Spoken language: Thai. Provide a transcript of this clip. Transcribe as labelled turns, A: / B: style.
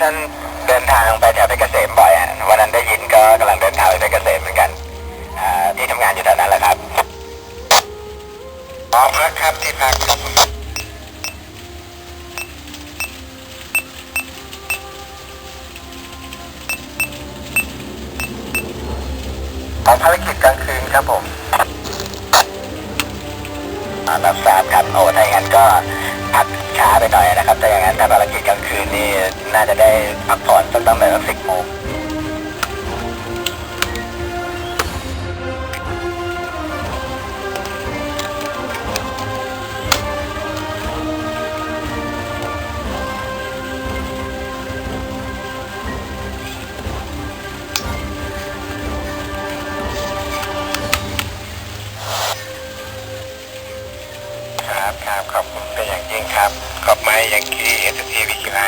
A: ท่านเดินทางไปแถวเพชรเกษมบ่อยอะวันนั้นได้ยินก็กำลังเดินทางไปเพชรเกษมเหมือนกันอ่าที่ทำงานอยู่แถวนั้นแหละครับอ๋อพักครับที่พักครับของภารกิจกลางคืนครับผมอ่ารับทราบครับโอ้ถ้าอย่างนั้นก็พัก ช้าไปหน่อยนะครับถ้าอย่างนั้นถ้าภารกิจกลางคืนนี่น่าจะได้พักผ่อนสักตั้งแต่สักสิบโมง ครับครับขอบคุณเป็นอย่างยิ่งครับขอบไม้ยังคีเอสทีวีจิไร